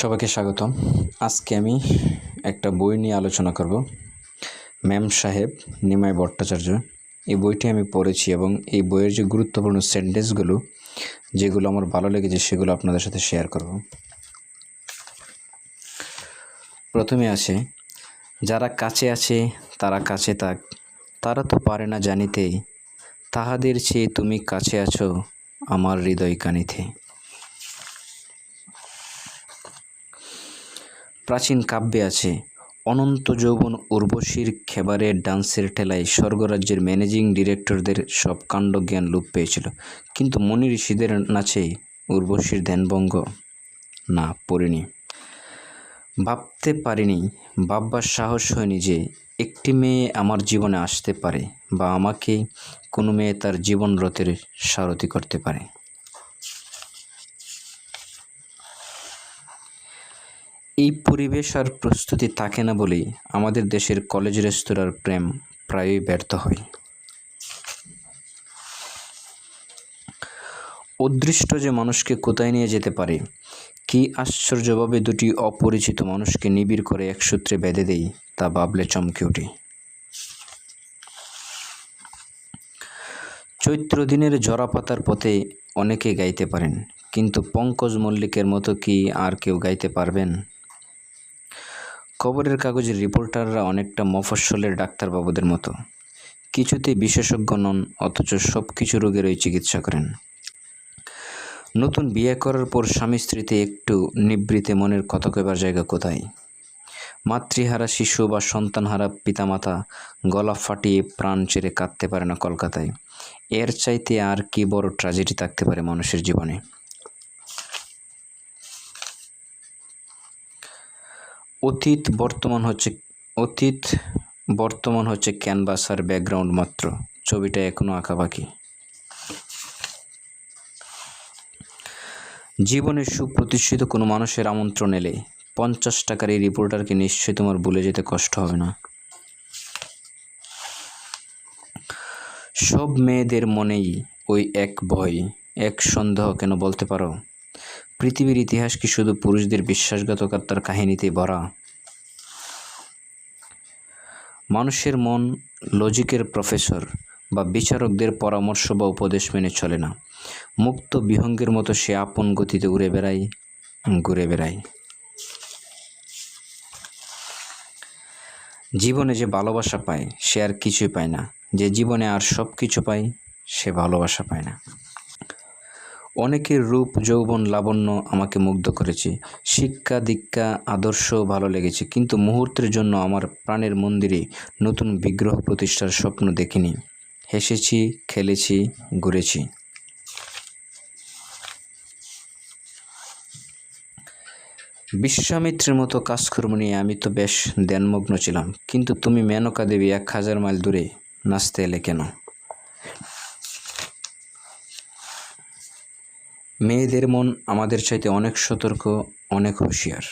সবাইকে স্বাগতম। আজকে আমি একটা বই নিয়ে আলোচনা করব। ম্যাম সাহেব নিমাই ভট্টাচার্য, এই বইটি আমি পড়েছি এবং এই বইয়ের যে গুরুত্বপূর্ণ সেন্টেন্সগুলো, যেগুলো আমার ভালো লেগেছে, সেগুলো আপনাদের সাথে শেয়ার করব। প্রথমে আছে, যারা কাছে আছে, তারা কাছে থাক, তারা তো পারে না জানিতে, তাহাদের চেয়ে তুমি কাছে আছো, আমার হৃদয় কানিতে। প্রাচীন কাব্যে আছে, অনন্ত যৌবন উর্বশীর খেবারে ডান্সের ঠেলায় স্বর্গরাজ্যের ম্যানেজিং ডিরেক্টরদের সব কাণ্ড জ্ঞান লোপ পেয়েছিল। কিন্তু মনি ঋষিদের নাচে উর্বশীর ধ্যানভঙ্গ না পড়িনি। ভাবতে পারিনি, ভাববার সাহস হয়নি যে একটি মেয়ে আমার জীবনে আসতে পারে বা আমাকে কোনো মেয়ে তার জীবন রথের সারথি করতে পারে। এই পরিবেশ আর প্রস্তুতি থাকে না বলেই আমাদের দেশের কলেজ রেস্তোরাঁর প্রেম প্রায়ই ব্যর্থ হয়। অদৃষ্ট যে মানুষকে কোথায় নিয়ে যেতে পারে, কি আশ্চর্যভাবে দুটি অপরিচিত মানুষকে নিবিড় করে এক সূত্রে বেঁধে দেই তা ভাবলে চমকে উঠি চৈত্র দিনের জরা পাতার পথে অনেকে গাইতে পারেন, কিন্তু পঙ্কজ মল্লিকের মতো কি আর কেউ গাইতে পারবেন? খবরের কাগজের রিপোর্টাররা অনেকটা মফস্বলের ডাক্তারবাবুদের মতো। কিছুতে বিশেষজ্ঞ নন, অথচ সব কিছু রোগেরই চিকিৎসা করেন। নতুন বিয়ে করার পর স্বামী স্ত্রীতে একটু নিবৃতে মনের কথা জায়গা কোথায়? মাতৃহারা শিশু বা সন্তানহারা পিতামাতা গলা ফাটিয়ে প্রাণ চেরে কাঁদতে পারে না কলকাতায়। এর চাইতে আর কি বড় ট্র্যাজেডি থাকতে পারে মানুষের জীবনে? অতীত বর্তমান হচ্ছে, অতীত বর্তমান হচ্ছে ক্যানভাস আর ব্যাকগ্রাউন্ড মাত্র। ছবিটা এখনও আঁকা বাকি জীবনে সুপ্রতিষ্ঠিত কোনো মানুষের আমন্ত্রণ এলে পঞ্চাশ টাকার এই রিপোর্টারকে নিশ্চয়ই তোমার ভুলে যেতে কষ্ট হবে না। সব মেয়েদের মনেই ওই এক ভয়, এক সন্দেহ কেন বলতে পারো? পৃথিবীর ইতিহাস কি শুধু পুরুষদের বিশ্বাসঘাতকতার কাহিনীতে ভরা? মানুষের মন লজিকের প্রফেসর বা বিচারকদের পরামর্শ বা উপদেশ মেনে চলে না। মুক্ত বিহঙ্গের মতো সে আপন গতিতে উড়ে বেড়ায়, ঘুরে বেড়ায়। জীবনে যে ভালোবাসা পায়, সে আর কিছুই পায় না। যে জীবনে আর সব কিছু পায়, সে ভালোবাসা পায় না। অনেকের রূপ, যৌবন, লাবণ্য আমাকে মুগ্ধ করেছে। শিক্ষা, দীক্ষা, আদর্শ ভালো লেগেছে, কিন্তু মুহূর্তের জন্য আমার প্রাণের মন্দিরে নতুন বিগ্রহ প্রতিষ্ঠার স্বপ্ন দেখিনি। হেসেছি, খেলেছি, ঘুরেছি। বিশ্বামিত্রের মতো কাজকর্ম নিয়ে আমি তো বেশ ধ্যানমগ্ন ছিলাম, কিন্তু তুমি মেনকা দেবী এক হাজার মাইল দূরে নাচতে এলে কেন? মেয়েদের মন আমাদের চাইতে অনেক সতর্ক, অনেক হুঁশিয়ার।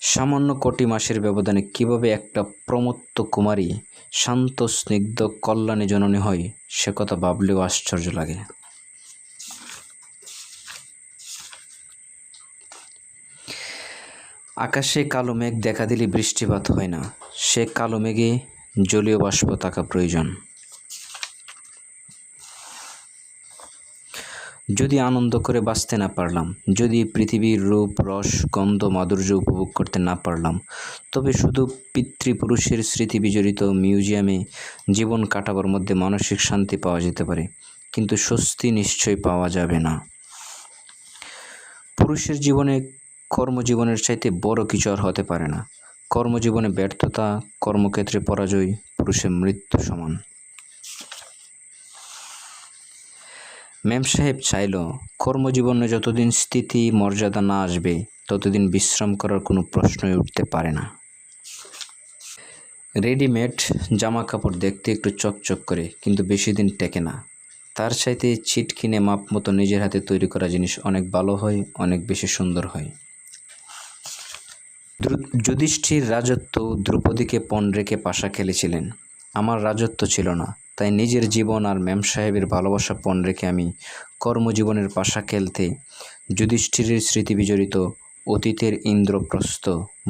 সামান্য কোটি মাসের ব্যবধানে কীভাবে একটা প্রমত্ত কুমারী শান্ত, স্নিগ্ধ, কল্যাণী জননী হয়, সে কথা ভাবলেও আশ্চর্য লাগে। আকাশে কালো মেঘ দেখা দিলে বৃষ্টিপাত হয় না। সে কালো মেঘে জলীয় বাষ্প থাকা প্রয়োজন। যদি আনন্দ করে বাঁচতে না পারলাম, যদি পৃথিবীর রূপ, রস, গন্ধ, মাধুর্য উপভোগ করতে না পারলাম, তবে শুধু পিতৃপুরুষের স্মৃতি বিজড়িত মিউজিয়ামে জীবন কাটাবার মধ্যে মানসিক শান্তি পাওয়া যেতে পারে, কিন্তু স্বস্তি নিশ্চয়ই পাওয়া যাবে না। পুরুষের জীবনে কর্মজীবনের চাইতে বড় কিছু আর হতে পারে না। কর্মজীবনে ব্যর্থতা, কর্মক্ষেত্রে পরাজয়, পুরুষের মৃত্যু সমান। ম্যাম সাহেব চাইল, কর্মজীবনে যতদিন স্থিতি, মর্যাদা না আসবে, ততদিন বিশ্রাম করার কোনো প্রশ্নই উঠতে পারে না। রেডিমেড জামা কাপড় দেখতে একটু চকচক করে, কিন্তু বেশি দিন টেকে না। তার চাইতে ছিট কিনে মাপ মতো নিজের হাতে তৈরি করা জিনিস অনেক ভালো হয়, অনেক বেশি সুন্দর হয়। যুধিষ্ঠির রাজত্ব দ্রৌপদীকে পণ রেখে পাশা খেলেছিলেন। আমার রাজত্ব ছিল না। তাই নিজের জীবন আর ম্যাম সাহেবের ভালোবাসা পণ রেখে আমি কর্মজীবনের পাশা খেলতে যুধিষ্ঠিরের স্মৃতি বিজড়িত অতীতের ইন্দ্রপ্রস্থ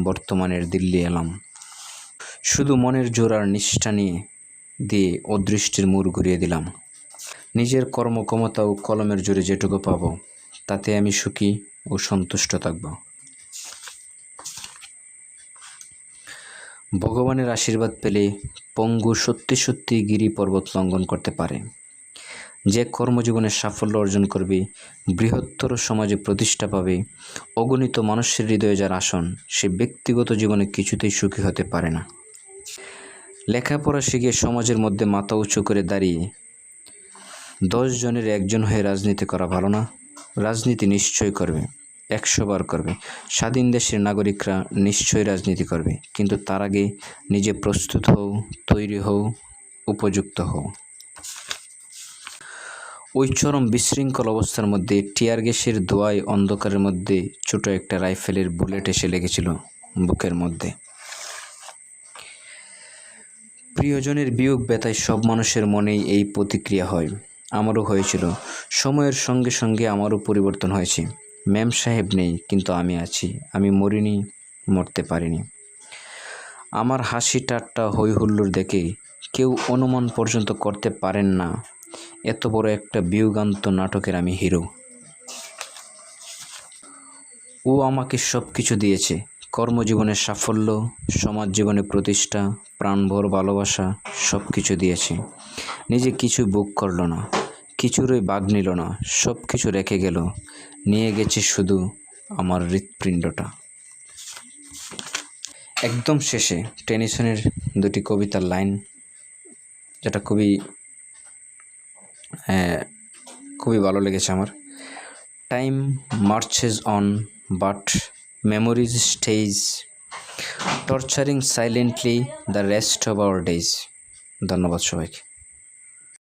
বর্তমানের দিল্লি এলাম। শুধু মনের জোর আর নিষ্ঠা নিয়ে, দিয়ে অদৃষ্টির মুর ঘুরিয়ে দিলাম। নিজের কর্মক্ষমতা ও কলমের জোরে যেটুকু পাবো, তাতে আমি সুখী ও সন্তুষ্ট থাকব। ভগবানের আশীর্বাদ পেলে পঙ্গু সত্যি সত্যি গিরি পর্বত লঙ্ঘন করতে পারে। যে কর্মজীবনে সাফল্য অর্জন করবে, বৃহত্তর সমাজে প্রতিষ্ঠা পাবে, অগণিত মানুষের হৃদয়ে যার আসন, সে ব্যক্তিগত জীবনে কিছুতেই সুখী হতে পারে না। লেখাপড়া শিখে সমাজের মধ্যে মাথা উঁচু করে দাঁড়িয়ে দশ জনের একজন হয়ে রাজনীতি করা ভালো না? রাজনীতি নিশ্চয় করবে। একশো বার করবে। স্বাধীন দেশের নাগরিকরা নিশ্চয়ই রাজনীতি করবে, কিন্তু তার আগে নিজে প্রস্তুত হও, তৈরি হও, উপযুক্ত হও। ওই চরম বিশৃঙ্খল অবস্থার মধ্যে টিয়ার গ্যাসের ধোঁয়ায় অন্ধকারের মধ্যে ছোট একটা রাইফেলের বুলেট এসে লেগেছিল বুকের মধ্যে। প্রিয়জনের বিয়োগ ব্যথায় সব মানুষের মনেই এই প্রতিক্রিয়া হয়। আমারও হয়েছিল। সময়ের সঙ্গে সঙ্গে আমারও পরিবর্তন হয়েছে। ম্যাম সাহেব নেই, কিন্তু আমি আছি। আমি মরিনি, মরতে পারিনি। আমার হাসি ঠাট্টা হই হুল্লোড় দেখে কেউ অনুমান পর্যন্ত করতে পারেন না। এত বড় একটা বিয়োগান্ত নাটকের আমি হিরো। ও আমাকে সব কিছু দিয়েছে। কর্মজীবনের সাফল্য সমাজ জীবনে প্রতিষ্ঠা, প্রাণভর ভালোবাসা সব কিছু দিয়েছে। নিজে কিছু বুক করল না। কিছুরই বাঘ নিল না সব কিছু রেখে গেল। নিয়ে গেছে শুধু আমার হৃৎপিণ্ডটা। একদম শেষে টেনিসনের দুটি কবিতার লাইন, যেটা খুবই খুবই ভালো লেগেছে আমার। Time marches on but memories stay torturing silently the rest of our days ধন্যবাদ সবাইকে।